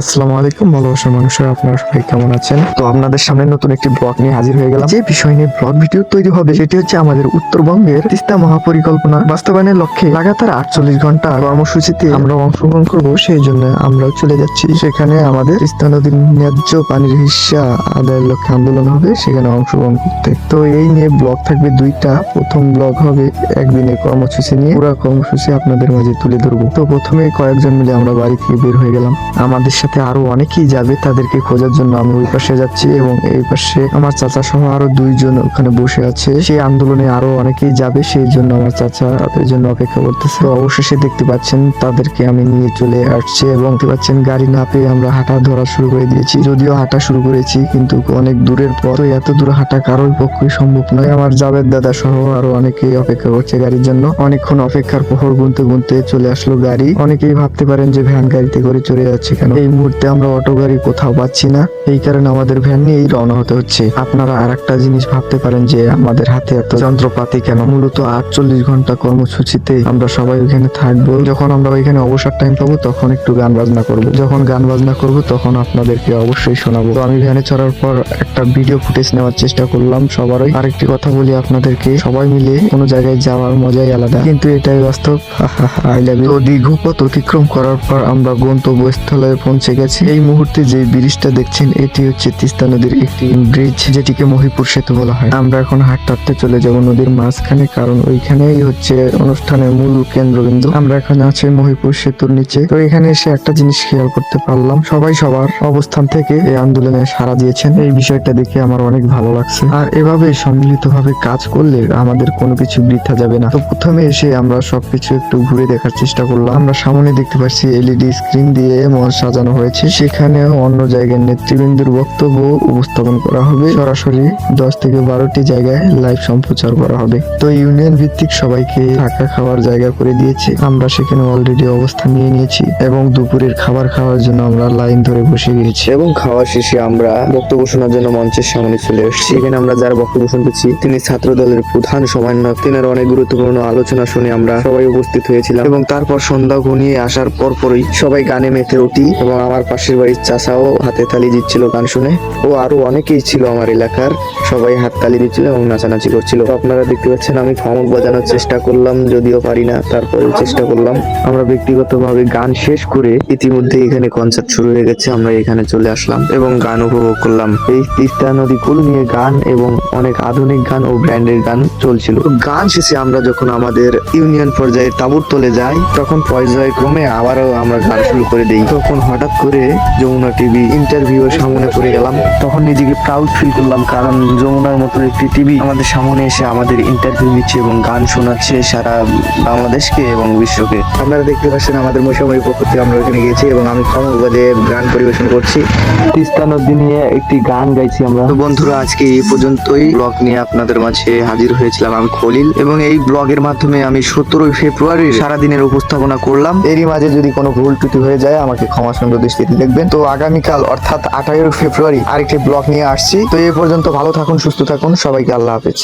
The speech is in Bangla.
আসসালামু আলাইকুম, ভালোবাসার মানুষের, আপনারা সবাই কেমন আছেন? তো আপনাদের সামনে নতুন একটি ব্লগ নিয়ে হাজির হয়ে গেলাম। যে বিষয় নিয়ে ব্লগ ভিডিও তৈরি হবে, সেটি হচ্ছে আমাদের উত্তরবঙ্গের তিস্তা মহাপরিকল্পনা। বাস্তবায়নের লক্ষ্যে লাগাতার আটচল্লিশ ঘণ্টা কর্মসূচিতে আমরা অংশগ্রহণ করব, সেই জন্য আমরাও চলে যাচ্ছি। সেখানে আমাদের তিস্তা নদীর ন্যায্য পানির হিস্সা আদায়ের লক্ষ্যে আন্দোলন হবে, সেখানে অংশগ্রহণ করতে। তো এই নিয়ে ব্লগ থাকবে দুইটা। প্রথম ব্লগ হবে একদিনের কর্মসূচি নিয়ে। পুরো কর্মসূচি আপনাদের মাঝে তুলে ধরবো। তো প্রথমে কয়েকজন মিলে আমরা বাড়ি থেকে বের হয়ে গেলাম। আমাদের সাথে আরও অনেকেই যাবে, তাদেরকে খোঁজার জন্য আমি ওই পাশে যাচ্ছি এবং এই পাশে আমার চাচা সহ আরও দুইজন ওখানে বসে আছে। সেই আন্দোলনে আরও অনেকেই যাবে, সেই জন্য আমার চাচা তাদের জন্য অপেক্ষা করতেছে। অবশেষে দেখতে পাচ্ছেন তাদেরকে আমি নিয়ে চলে আসছি এবং দেখতে পাচ্ছেন গাড়ি না পেয়ে আমরা হাঁটা ধরা শুরু করে দিয়েছি। যদিও হাঁটা শুরু করেছি, কিন্তু অনেক দূরের পর এত দূর হাঁটা কারোর পক্ষে সম্ভব নয়। আমার জাবেদ দাদা সহ আরও অনেকেই অপেক্ষা করছে গাড়ির জন্য। অনেকক্ষণ অপেক্ষার প্রহর গুনতে গুনতে চলে আসলো গাড়ি। অনেকেই ভাবতে পারেন যে ভ্যান গাড়িতে করে চলে যাচ্ছে কেন? এই মুহূর্তে আমরা অটো গাড়ি কোথাও পাচ্ছি না। এই কারণে আমাদের ভ্যান নিয়েই রওনা হতে হচ্ছে। আপনারা আর একটা জিনিস ভাবতে পারেন যে আমাদের হাতে এত যন্ত্রপাতি কেন? মূলত আটচল্লিশ ঘণ্টা কর্মসূচিতে আমরা সবাই ওইখানে থাকব। যখন আমরা ওইখানে অবসর টাইম পাবো, তখন একটু গান বাজনা করব। যখন গান বাজনা করব, তখন আপনাদেরকে অবশ্যই শোনাবো। আমি ভ্যানে চড়ার পর একটা ভিডিও ফুটেজ নেওয়ার চেষ্টা করলাম সবারই। আরেকটি কথা বলি আপনাদেরকে। সবাই মিলে কোনো জায়গায় যাওয়ার মজাই আলাদা। কিন্তু এটাই বাস্তব। আই লাভ ইউ দীর্ঘ পথ অতিক্রম করার পর আমরা গন্তব্যস্থলে পৌঁছে গেছে। এই মুহূর্তে যে ব্রিজটা দেখছেন, এটি হচ্ছে তিস্তা নদীর একটি ব্রিজ, যেটিকে মহিপুর সেতু বলা হয়। আমরা এখন হাঁটতে হাঁটতে চলে যাব নদীর মাঝখানে, কারণ ওইখানেই হচ্ছে অনুষ্ঠানের মূল কেন্দ্রবিন্দু। আমরা এখন আছি মহিপুর সেতুর নিচে। তো এখানে এসে একটা জিনিস খেয়াল করতে পারলাম। সবাই সবার অবস্থান থেকে এই আন্দোলনে সাড়া দিয়েছেন। এই বিষয়টা দেখে আমার অনেক ভালো লাগছে। আর এভাবে সম্মিলিত ভাবে কাজ করলে আমাদের কোনো কিছু বৃথা যাবে না। তো প্রথমে এসে আমরা সবকিছু একটু ঘুরে দেখার চেষ্টা করলাম। আমরা সামনে দেখতে পাচ্ছি এলইডি স্ক্রিন দিয়ে মঞ্চ হয়েছে। সেখানে অন্য জায়গায় নেতৃবৃন্দের বক্তব্য উপস্থাপন করা হবে। সরাসরি দশ থেকে বারোটি জায়গায় লাইভ সম্প্রচার করা হবে। তো ইউনিয়ন ভিত্তিক সবাইকে থাকা খাওয়ার জায়গা করে দিয়েছে। আমরা সেখানে অলরেডি অবস্থান নিয়ে নিয়েছি এবং দুপুরের খাবার খাওয়ার জন্য আমরা লাইন ধরে বসে গিয়েছি। এবং খাওয়া শেষে আমরা বক্তব্য শোনার জন্য মঞ্চের সামনে চলে এসেছি। এখানে আমরা যার বক্তব্য শুনতেছি, তিনি ছাত্র দলের প্রধান সমন্বয়ক। তিনার অনেক গুরুত্বপূর্ণ আলোচনা শুনে আমরা সবাই উপস্থিত হয়েছিলাম। এবং তারপর সন্ধ্যা ঘনিয়ে আসার পর পরই সবাই গানে মেতে উঠি এবং আমার পাশের বাড়ির চাচাও হাতে তালি দিচ্ছিল গান শুনে। ও আরও অনেকেই ছিল আমার এলাকার। সবাই হাত তালি দিচ্ছিল এবং নাচানাচি করছিল। আপনারা দেখতে পাচ্ছেন, আমি ধমক বাজানোর চেষ্টা করলাম, যদিও পারি না তারপরে চেষ্টা করলাম। আমরা ব্যক্তিগতভাবে গান শেষ করে ইতিমধ্যে এখানে কনসার্ট শুরু হয়ে গেছে, আমরা এখানে চলে আসলাম এবং গান উপভোগ করলাম। এই তিস্তা নদী কুল নিয়ে গান এবং অনেক আধুনিক গান ও ব্র্যান্ডের গান চলছিল। গান শেষে আমরা যখন আমাদের ইউনিয়ন পর্যায়ে তাবুর তলে যাই, তখন পর্যায়ক্রমে আবারও আমরা গান শুরু করে দিই। তখন হঠাৎ করে যমুনা টিভি ইন্টারভিউ সামনে পড়ে গেলাম। তখন নিজেকে প্রাউড ফিল করলাম, কারণ যমুনার মতো একটি টিভি আমাদের সামনে এসে আমাদের ইন্টারভিউ নিচ্ছে এবং গান শোনাচ্ছে সারা বাংলাদেশকে এবং বিশ্বকে। আপনারা দেখতে পাচ্ছেন আমাদের মৌসুমের পক্ষ থেকে আমরা ওখানে গেছি এবং আমি বাজে গান পরিবেশন করছি। তিস্তা নদী নিয়ে একটি গান গাইছি আমরা। বন্ধুরা, আজকে এই পর্যন্তই। ব্লগ নিয়ে আপনাদের মাঝে হাজির হয়েছিলাম আমি খলিল এবং এই ব্লগের মাধ্যমে আমি সতেরোই ফেব্রুয়ারি সারাদিনের উপস্থাপনা করলাম। এরই মাঝে যদি কোনো ভুল ত্রুটি হয়ে যায়, আমাকে ক্ষমা সুন্দর দৃষ্টিতে দেখবেন। তো আগামীকাল অর্থাৎ আঠারোই ফেব্রুয়ারি আরেকটি ব্লগ নিয়ে আসছি। তো এ পর্যন্ত ভালো থাকুন, সুস্থ থাকুন, সবাইকে আল্লাহ হাফেজ।